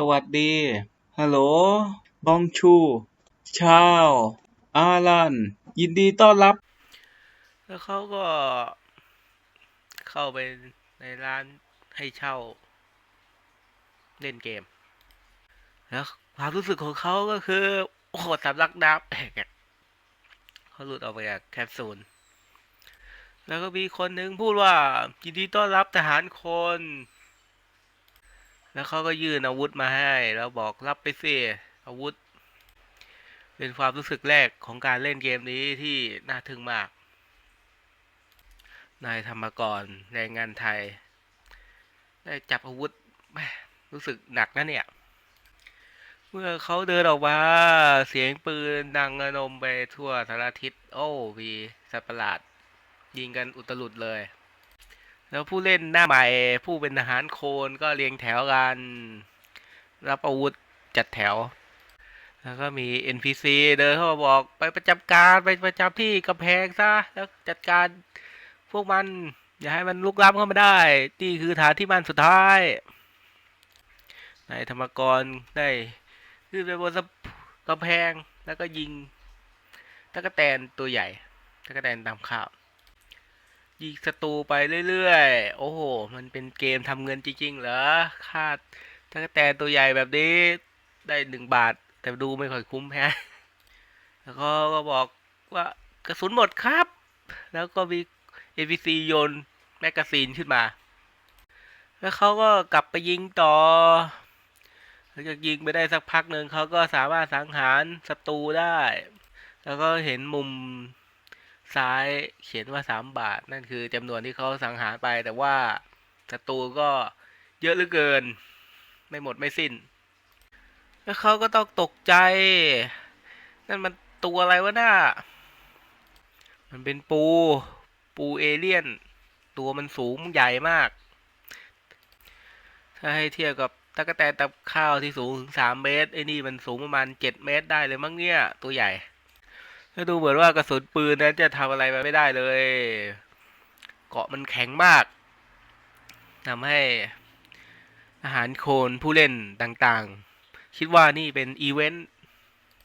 สวัสดี ฮัลโหล บองชู ชาว อารัน ยินดีต้อนรับ แล้วเขาก็ เข้าไปในร้านให้เช่า เล่นเกม แล้วความรู้สึกของเขาก็คือ โอ้โหสำลักน้ำเขาหลุดออกไปจากแคปซูลแล้วก็มีคนหนึ่งพูดว่ายินดีต้อนรับทหารคน แล้วเขาก็ยื่นอาวุธมาให้ แล้วบอกรับไปสิอาวุธ เป็นความรู้สึกแรกของการเล่นเกมนี้ที่น่าทึ่งมาก นายธรรมกรแรงงานไทย ได้จับอาวุธแม่รู้สึกหนักนะเนี่ย เมื่อเขาเดินออกมา เสียงปืนดังระนมไปทั่วสารทิศ โอ้วีสัตว์ประหลาด ยิงกันอุตลุดเลย แล้วผู้เล่นหน้าใหม่ ผู้เป็นทหารโคนก็เรียงแถวกัน รับอาวุธจัดแถว แล้วก็มี NPC เดินเข้ามาบอกไปประจำการไปประจำที่กำแพงซะแล้วจัดการพวกมัน อย่าให้มันลุกล้ำเข้ามาได้ นี่คือฐานที่มันสุดท้ายนายธรรมกรได้ขึ้นไปบนกำแพงแล้วก็ยิงตะกะแตนตัวใหญ่ตะกะแตนตามข่าว ยิงศัตรูไปเรื่อยๆ โอ้โห มันเป็นเกมทำเงินจริงๆเหรอ คาดตะกแตนตัวใหญ่แบบนี้ได้หนึ่งบาท แต่ดูไม่ค่อยคุ้มแฮะ แล้วก็ก็บอกว่ากระสุนหมดครับ แล้วก็มี NPC โยนแมกกาซีนขึ้นมา แล้วเขาก็กลับไปยิงต่อหลังจากยิงไปได้สักพักหนึ่งเขาก็สามารถสังหารศัตรูได้ แล้วก็เห็นมุม ซ้ายเขียนว่าสามบาท นั่นคือจำนวนที่เขาสังหารไป แต่ว่าศัตรูก็เยอะเหลือเกิน ไม่หมดไม่สิ้น แล้วเขาก็ต้องตกใจ นั่นมันตัวอะไรวะน่ามันเป็นปู ปูเอเลี่ยน ตัวมันสูงใหญ่มาก ถ้าให้เทียบกับตะกแตนตับข้าวที่สูงถึงสามเมตรไอ้นี่มันสูงประมาณเจ็ดเมตรได้เลยมั้งเนี่ย ตัวใหญ่ ก็ดูเหมือนว่ากระสุนปืนนั้นจะทำอะไรมันไม่ได้เลย เกาะมันแข็งมากทำให้อาหารโคนผู้เล่นต่างๆ คิดว่านี่เป็นอีเวนต์